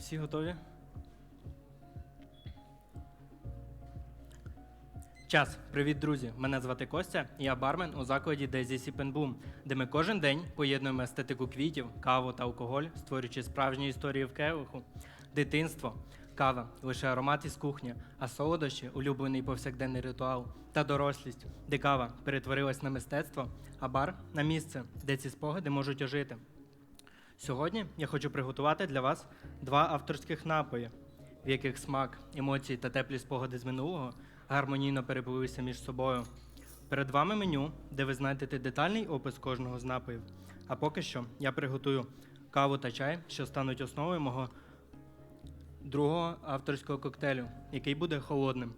Всі готові? Час. Привіт, друзі! Мене звати Костя, я бармен у закладі Sip Boom, де ми кожен день поєднуємо естетику квітів, каву та алкоголь, створюючи справжні історії в келиху, дитинство, кава, лише аромат із кухні, а солодощі улюблений повсякденний ритуал та дорослість, де кава перетворилась на мистецтво, а бар на місце, де ці спогади можуть ожити. Сьогодні я хочу приготувати для вас два авторських напої, в яких смак, емоції та теплі спогади з минулого гармонійно переплилися між собою. Перед вами меню, де ви знайдете детальний опис кожного з напоїв. А поки що я приготую каву та чай, що стануть основою мого другого авторського коктейлю, який буде холодним.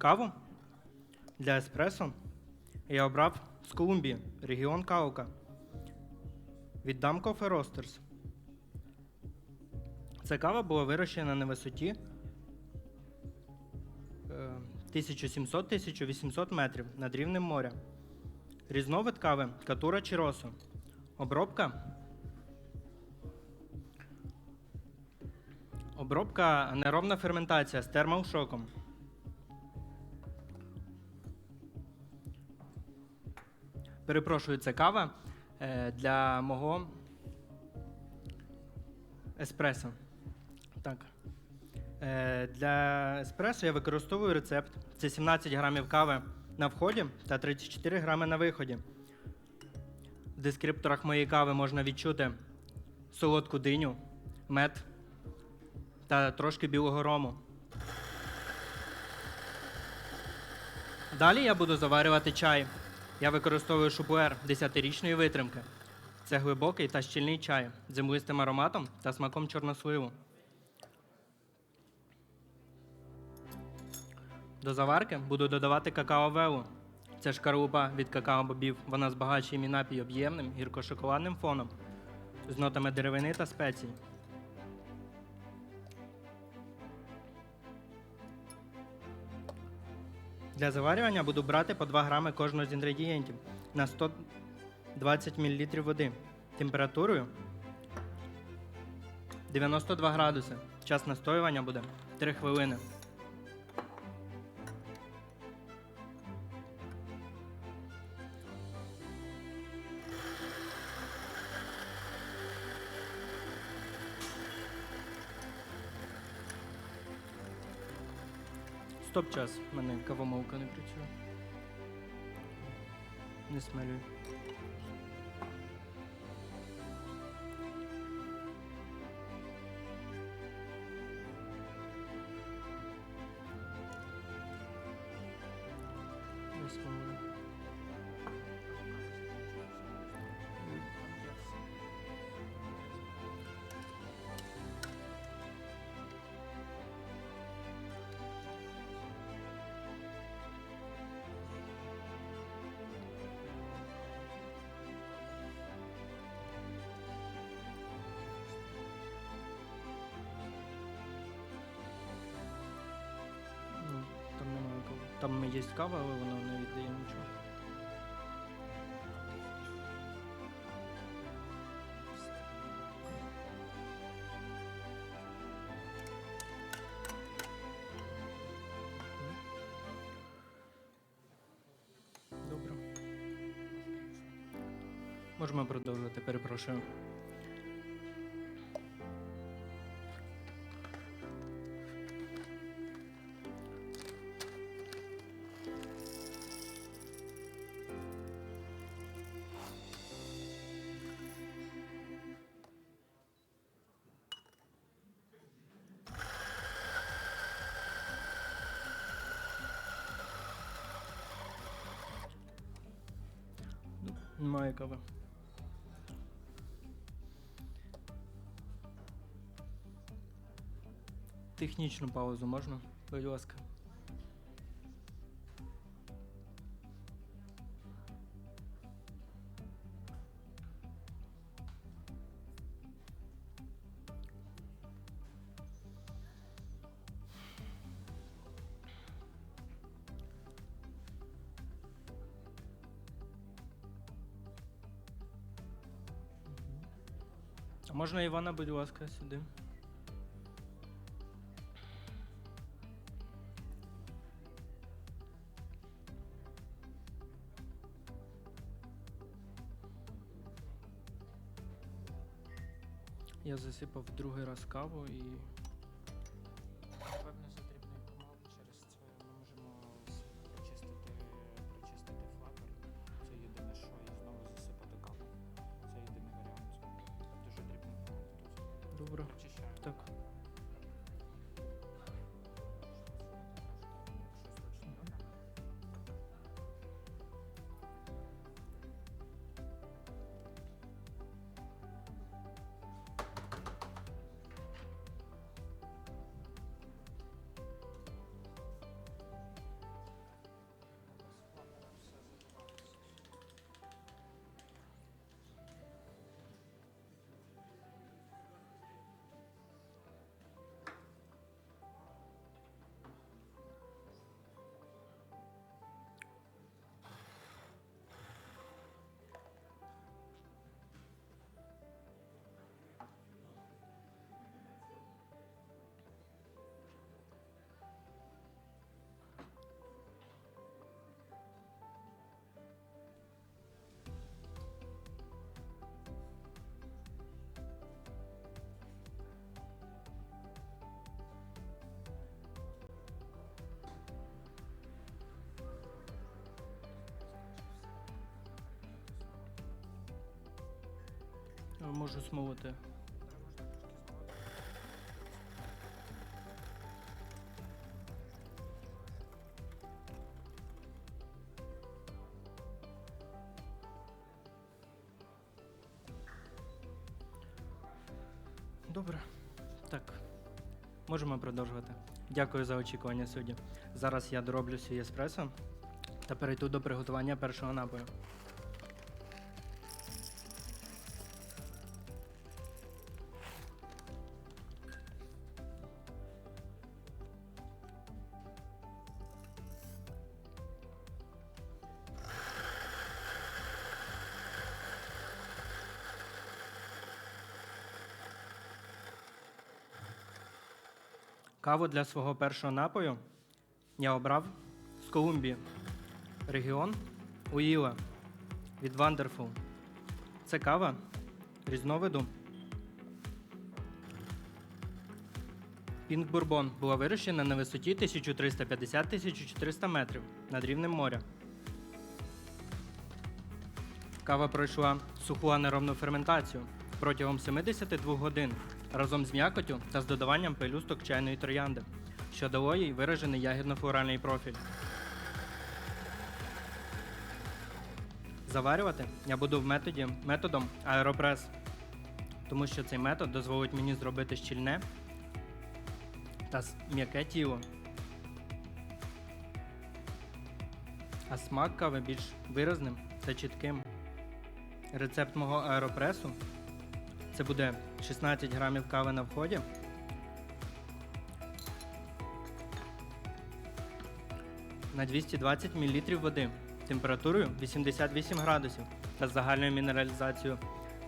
Каву для еспресо я обрав з Колумбії, регіон Каука. Від Dam Coffee Roasters. Ця кава була вирощена на висоті е, 1700-1800 метрів над рівнем моря. Різновид кави Катура Чіросо. Обробка. Обробка неровна ферментація з термоушоком. Перепрошую, це кава е, для мого еспресо. Так. Е, для еспресо я використовую рецепт. Це 17 грамів кави на вході та 34 грами на виході. В дескрипторах моєї кави можна відчути солодку диню, мед та трошки білого рому. Далі я буду заварювати чай. Я використовую шупуер 10-річної витримки. Це глибокий та щільний чай з землистим ароматом та смаком чорносливу. До заварки буду додавати какао-велу. Це шкарлупа від какао-бобів. Вона збагачує мій напій об'ємним гірко-шоколадним фоном з нотами деревини та спецій. Для заварювання буду брати по 2 грами кожного з інгредієнтів на 120 мл води. Температурою 92 градуси. Час настоювання буде 3 хвилини. Стоп час. У мене кавомолка не працює. Не смелюй. Там є кава, але вона не віддає нічого. Добре. Можемо продовжувати, перепрошую. Немає кави. Технічну паузу можна, будь ласка. А можна Івана, будь ласка, сюди? Я засипав другий раз каву і. Добре. Так. Можу смолоти. Добре. Так. Можемо продовжувати. Дякую за очікування судді. Зараз я дороблю свій еспресо та перейду до приготування першого напою. Каву для свого першого напою я обрав з Колумбії. Регіон Уїла від Wonderful. Це кава різновиду. Пінк Бурбон була вирощена на висоті 1350-1400 метрів над рівнем моря. Кава пройшла суху анеробну ферментацію протягом 72 годин разом з м'якотю та з додаванням пелюсток чайної троянди, що дало їй виражений ягідно-флоральний профіль. Заварювати я буду в методі, методом аеропрес, тому що цей метод дозволить мені зробити щільне та м'яке тіло. А смак кави більш виразним та чітким. Рецепт мого аеропресу це буде 16 грамів кави на вході. На 220 мл води температурою 88 градусів та загальною мінералізацією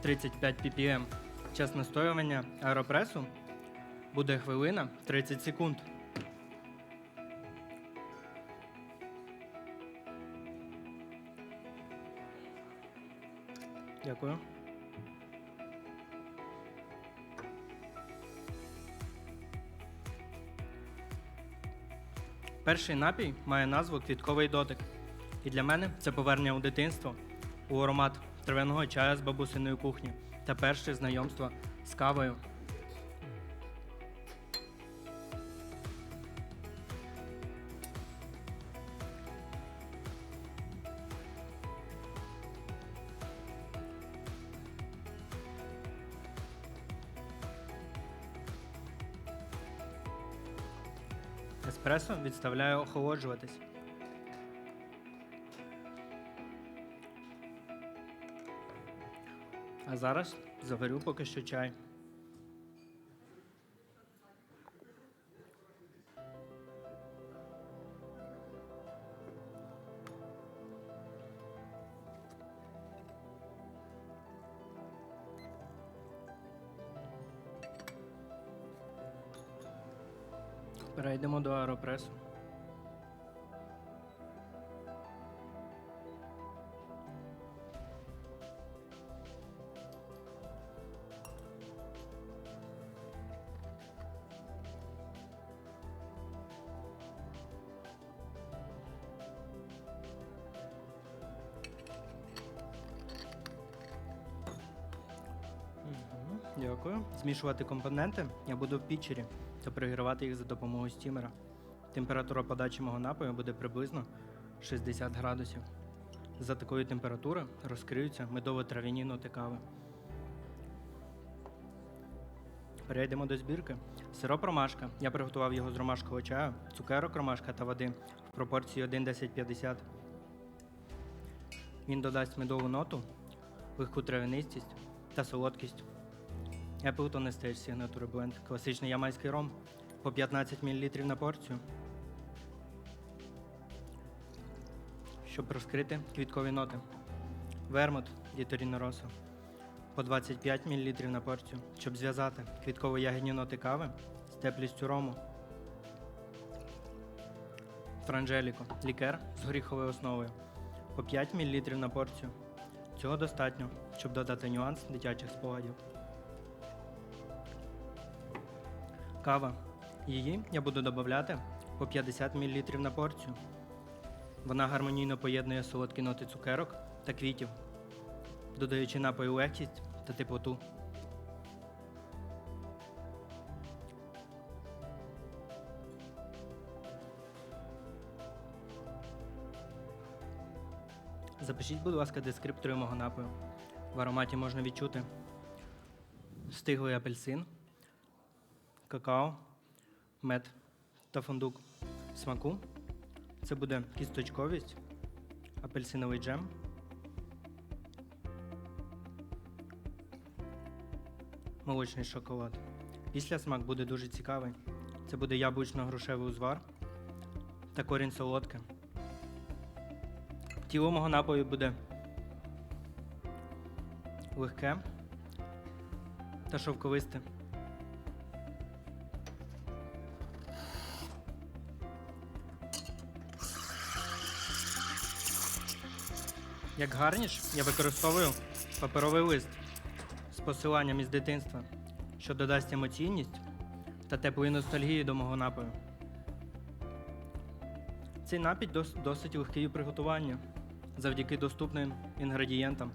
35 ppm. Час настоювання аеропресу буде хвилина 30 секунд. Дякую. Перший напій має назву Квітковий дотик. І для мене це повернення у дитинство, у аромат трав'яного чаю з бабусиної кухні та перше знайомство з кавою. Еспресо відставляю охолоджуватись. А зараз заварю поки що чай. Перейдемо до аеропресу. Змішувати компоненти я буду в пітчері та пригрівати їх за допомогою стімера. Температура подачі мого напою буде приблизно 60 градусів. За такої температури розкриються медово-трав'яні ноти кави. Перейдемо до збірки. Сироп ромашка. Я приготував його з ромашкового чаю, цукерок ромашка та води в пропорції 1,10-50. Він додасть медову ноту, легку трав'янистість та солодкість. Appleton Estate Signature Blend. Класичний ямайський ром по 15 мл на порцію. Щоб розкрити квіткові ноти. Вермут Діторіно Росо по 25 мл на порцію. Щоб зв'язати квітково-ягідні ноти кави з теплістю рому. Франжеліко лікер з горіховою основою по 5 мл на порцію. Цього достатньо, щоб додати нюанс дитячих спогадів. Кава. Її я буду додати по 50 мл на порцію. Вона гармонійно поєднує солодкі ноти цукерок та квітів, додаючи напою легкість та теплоту. Запишіть, будь ласка, дескриптори мого напою. В ароматі можна відчути стиглий апельсин, какао, мед та фундук. Смаку це буде кісточковість, апельсиновий джем, молочний шоколад. Після смак буде дуже цікавий. Це буде яблучно-грушевий узвар та корінь солодке. Тіло мого напою буде легке та шовковисте. Як гарніш я використовую паперовий лист з посиланням із дитинства, що додасть емоційність та теплої ностальгії до мого напою. Цей напій досить легкий у приготуванні завдяки доступним інгредієнтам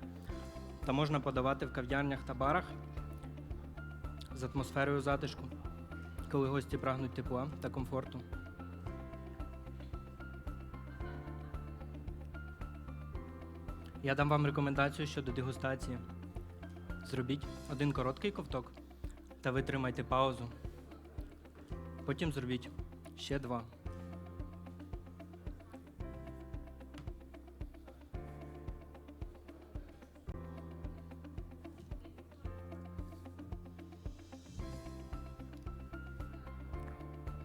та можна подавати в кав'ярнях та барах з атмосферою затишку, коли гості прагнуть тепла та комфорту. Я дам вам рекомендацію щодо дегустації. Зробіть один короткий ковток та витримайте паузу. Потім зробіть ще два.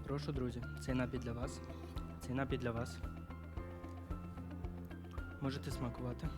Прошу, друзі, цей напій для вас. Цей напій для вас. Можете смакувати.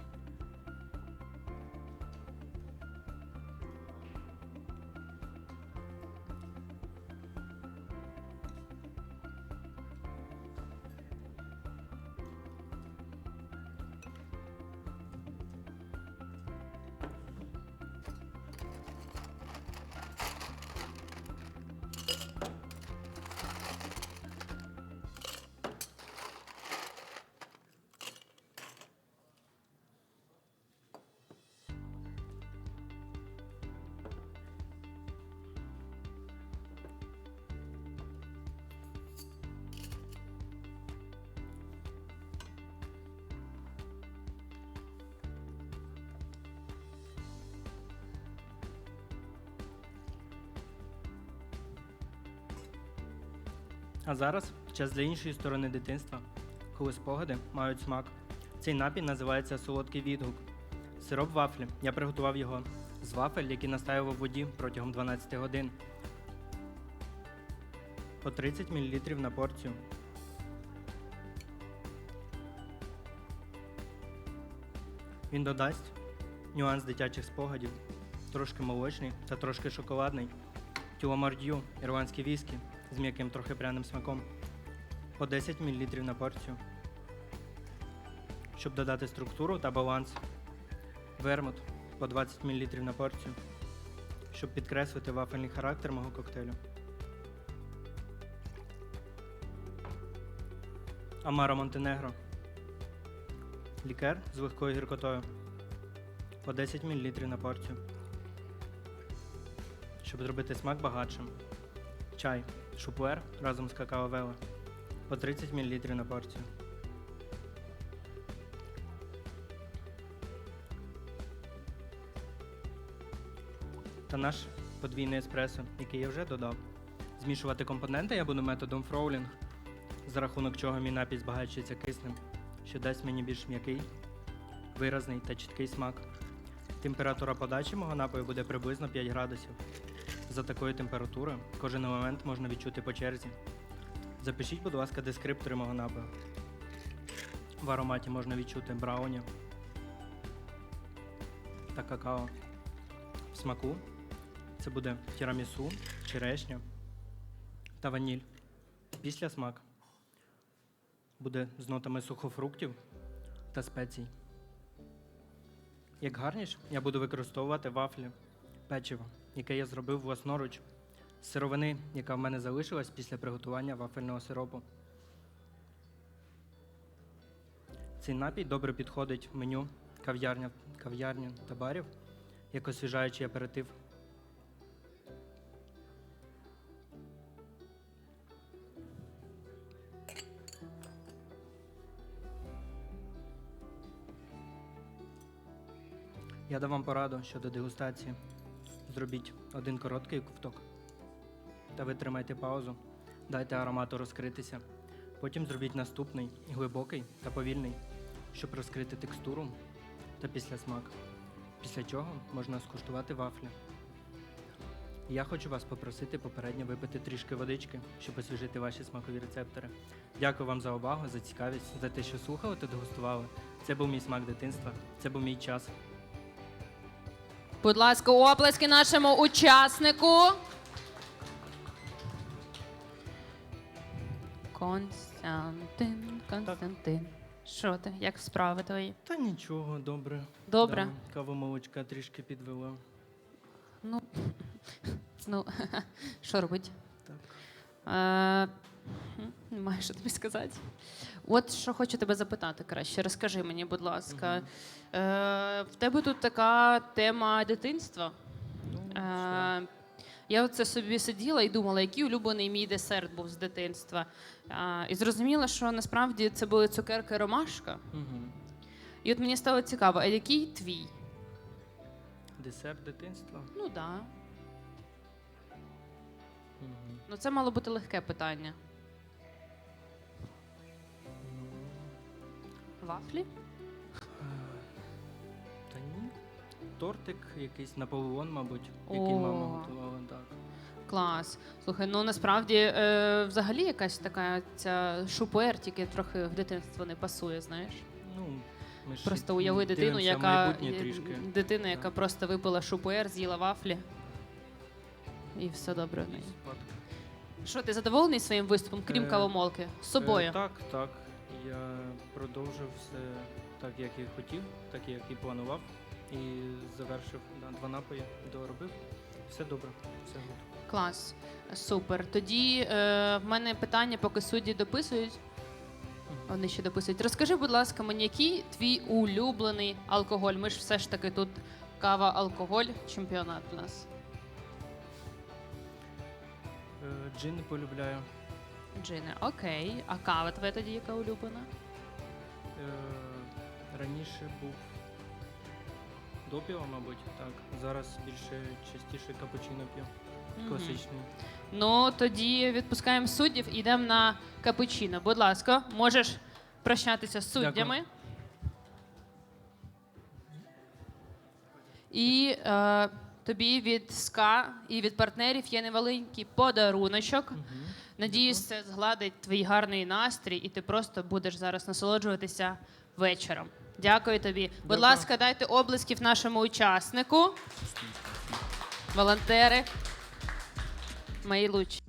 А зараз час для іншої сторони дитинства, коли спогади мають смак. Цей напій називається солодкий відгук. Сироп вафлі. Я приготував його з вафель, які настаював в воді протягом 12 годин. По 30 мл на порцію. Він додасть нюанс дитячих спогадів, трошки молочний та трошки шоколадний. Тюламард'ю, ірландські віскі з м'яким трохи пряним смаком. По 10 мл на порцію. Щоб додати структуру та баланс. Вермут по 20 мл на порцію. Щоб підкреслити вафельний характер мого коктейлю. Амаро Монтенегро. Лікер з легкою гіркотою. По 10 мл на порцію. Щоб зробити смак багатшим. Чай. Шупуер разом з какао веле. По 30 мл на порцію. Та наш подвійний еспресо, який я вже додав. Змішувати компоненти я буду методом фроулінг, за рахунок чого мій напій збагачується киснем, що дасть мені більш м'який, виразний та чіткий смак. Температура подачі мого напою буде приблизно 5 градусів. За такою температурою кожен елемент можна відчути по черзі. Запишіть, будь ласка, дескриптори мого напою. В ароматі можна відчути брауні та какао. В смаку це буде тірамісу, черешня та ваніль. Після смак буде з нотами сухофруктів та спецій. Як гарніш, я буду використовувати вафлі, печиво, яке я зробив власноруч, з сировини, яка в мене залишилась після приготування вафельного сиропу. Цей напій добре підходить в меню кав'ярня, кав'ярні та барів як освіжаючий аперитив. Я дам вам пораду щодо дегустації. Зробіть один короткий ковток та витримайте паузу. Дайте аромату розкритися. Потім зробіть наступний глибокий та повільний, щоб розкрити текстуру та післясмак. Після чого можна скуштувати вафлі. Я хочу вас попросити попередньо випити трішки водички, щоб освіжити ваші смакові рецептори. Дякую вам за увагу, за цікавість, за те, що слухали та дегустували. Це був мій смак дитинства, це був мій час. Будь ласка, оплески нашому учаснику. Константин, Константин. Що ти? Як справи твої? Та нічого, добре. Добре. Да, кава молочка трішки підвела. Ну, ну, що робить? Так. Е, Немає що тобі сказати. От що хочу тебе запитати краще. Розкажи мені, будь ласка. Е, в тебе тут така тема дитинства. Ну. Е, я оце собі сиділа і думала, який улюблений мій десерт був з дитинства. Е, і зрозуміла, що насправді це були цукерки ромашка. І от мені стало цікаво, а який твій? Десерт дитинства. Ну так. Да. Ну це мало бути легке питання. Вафлі? е, Та ні. Тортик якийсь Наполеон, мабуть, який мама готувала. Так. Клас. Слухай, ну насправді е, взагалі якась така ця шупер, тільки трохи в дитинство не пасує, знаєш. Ну, ми ж Просто уяви дитину, дивимося в яка майбутнє трішки. дитина, яка Так. просто випила шупер, з'їла вафлі. І все добре в неї. Спадки. Що, ти задоволений своїм виступом, крім Е, кавомолки? З собою? Е, так, так. Я продовжив все так, як і хотів, так як і планував. І завершив да, два напої, доробив. Все добре, все гуд. Клас. Супер. Тоді е, в мене питання, поки судді дописують. Вони ще дописують. Розкажи, будь ласка, мені, який твій улюблений алкоголь? Ми ж все ж таки тут кава, алкоголь, чемпіонат у нас. Е, Джин полюбляю. Джини, окей. А кава твоя тоді яка улюблена? Е, раніше був допіо, мабуть, так. Зараз більше частіше капучино п'ю. Мгм. Класичний. Ну, тоді відпускаємо суддів і йдемо на капучино. Будь ласка, можеш прощатися з суддями. І е, тобі від СКА і від партнерів є невеликий подаруночок. Мгм. Надіюсь, це згладить твій гарний настрій, і ти просто будеш зараз насолоджуватися вечором. Дякую тобі. Будь ласка, дайте облисків нашому учаснику. Волонтери. Мої лучші.